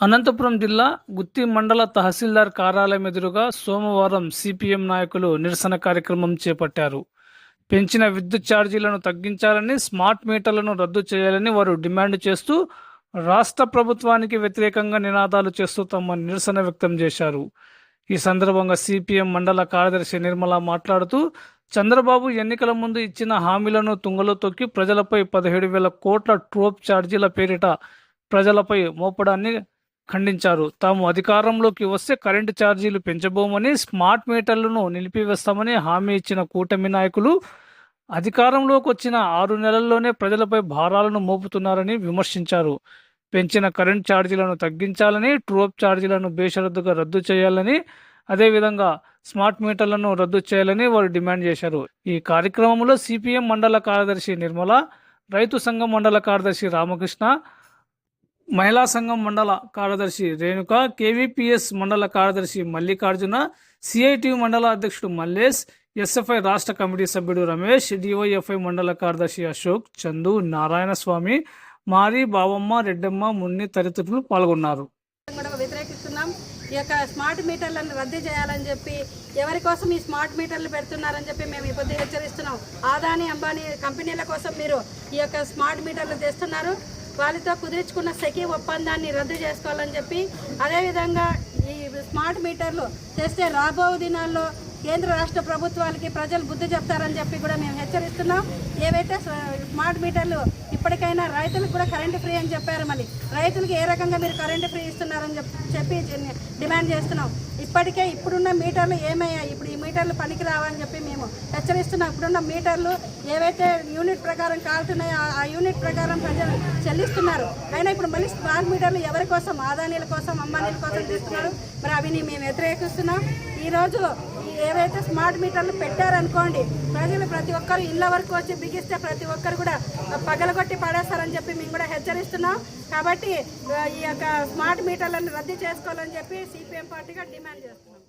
అనంతపురం జిల్లా గుత్తి మండల తహసీల్దార్ కార్యాలయం ఎదురుగా సోమవారం సిపిఎం నాయకులు నిరసన కార్యక్రమం చేపట్టారు. పెంచిన విద్యుత్ ఛార్జీలను తగ్గించాలని స్మార్ట్ మీటర్లను రద్దు చేయాలని వారు డిమాండ్ చేస్తూ రాష్ట్ర ప్రభుత్వానికి వ్యతిరేకంగా నినాదాలు చేస్తూ తమ నిరసన వ్యక్తం చేశారు. ఈ సందర్భంగా సిపిఎం మండల కార్యదర్శి నిర్మల మాట్లాడుతూ చంద్రబాబు ఎన్నికల ముందు ఇచ్చిన హామీలను తుంగలో తొక్కి ప్రజలపై పదిహేడు వేల కోట్ల ట్రోప్ ఛార్జీల పేరిట ప్రజలపై మోపడాన్ని ఖండించారు. తాము అధికారంలోకి వస్తే కరెంటు ఛార్జీలు పెంచబోమని స్మార్ట్ మీటర్లను నిలిపివేస్తామని హామీ ఇచ్చిన కూటమి నాయకులు అధికారంలోకి వచ్చిన ఆరు నెలల్లోనే ప్రజలపై భారాలను మోపుతున్నారని విమర్శించారు. పెంచిన కరెంట్ ఛార్జీలను తగ్గించాలని ట్రోప్ ఛార్జీలను బేషరద్దుగా రద్దు చేయాలని అదేవిధంగా స్మార్ట్ మీటర్లను రద్దు చేయాలని వారు డిమాండ్ చేశారు. ఈ కార్యక్రమంలో సిపిఎం మండల కార్యదర్శి నిర్మల రైతు సంఘం మండల కార్యదర్శి రామకృష్ణ మహిళా సంఘం మండల కార్యదర్శి రేణుక కేవీపీఎస్ మండల కార్యదర్శి మల్లికార్జున సిఐటియు మండల అధ్యక్షుడు మల్లేష్ ఎస్ఎఫ్ఐ రాష్ట్ర కమిటీ సభ్యుడు రమేష్ డివైఎఫ్ఐ మండల కార్యదర్శి అశోక్ చందు నారాయణ స్వామి మారి బావమ్మ రెడ్డమ్మ మున్ని తదితరులు పాల్గొన్నారు. వ్యతిరేకిస్తున్నాం. ఈ యొక్క స్మార్ట్ మీటర్లను రద్దు చేయాలని చెప్పి ఎవరి కోసం ఈ స్మార్ట్ మీటర్లు పెడుతున్నారని చెప్పి మేము ఈ హెచ్చరిస్తున్నాం. ఆదాని అంబానీ కంపెనీల కోసం మీరు ఈ యొక్క స్మార్ట్ మీటర్లు తెస్తున్నారు. వాళ్ళతో కుదుర్చుకున్న సెకీ ఒప్పందాన్ని రద్దు చేసుకోవాలని చెప్పి అదేవిధంగా ఈ స్మార్ట్ మీటర్లు తెస్తే రాబో దినాల్లో కేంద్ర రాష్ట్ర ప్రభుత్వాలకి ప్రజలు బుద్ధి చెప్తారని చెప్పి కూడా మేము హెచ్చరిస్తున్నాం. ఏవైతే స్మార్ట్ మీటర్లు ఇప్పటికైనా రైతులకు కూడా కరెంటు ఫ్రీ అని చెప్పారు మళ్ళీ రైతులకు ఏ రకంగా మీరు కరెంటు ఫ్రీ ఇస్తున్నారని చెప్పి డిమాండ్ చేస్తున్నాం. ఇప్పటికే ఇప్పుడున్న మీటర్లు ఏమయ్యాయి? ఇప్పుడు ఈ మీటర్లు పనికి రావని చెప్పి మేము హెచ్చరిస్తున్నాం. ఇప్పుడున్న మీటర్లు ఏవైతే యూనిట్ ప్రకారం కాలుతున్నాయో ఆ- యూనిట్ ప్రకారం ప్రజలు చెల్లిస్తున్నారు. అయినా ఇప్పుడు మళ్ళీ స్మార్ట్ మీటర్లు ఎవరి కోసం? ఆదానీల కోసం అమ్మానీల కోసం తీస్తున్నారు. మరి అవిని మేము వ్యతిరేకిస్తున్నాం. ఈరోజు ఏవైతే స్మార్ట్ మీటర్లు పెట్టారనుకోండి ప్రజలు ప్రతి ఒక్కరు ఇళ్ళ వరకు వచ్చి బిగిస్తే ప్రతి ఒక్కరు కూడా పగలగొట్టి పడేస్తారని చెప్పి మేము కూడా హెచ్చరిస్తున్నాం. కాబట్టి ఈ యొక్క స్మార్ట్ మీటర్లను రద్దు చేసుకోవాలని చెప్పి సిపిఎం పార్టీగా డిమాండ్ చేస్తున్నాం.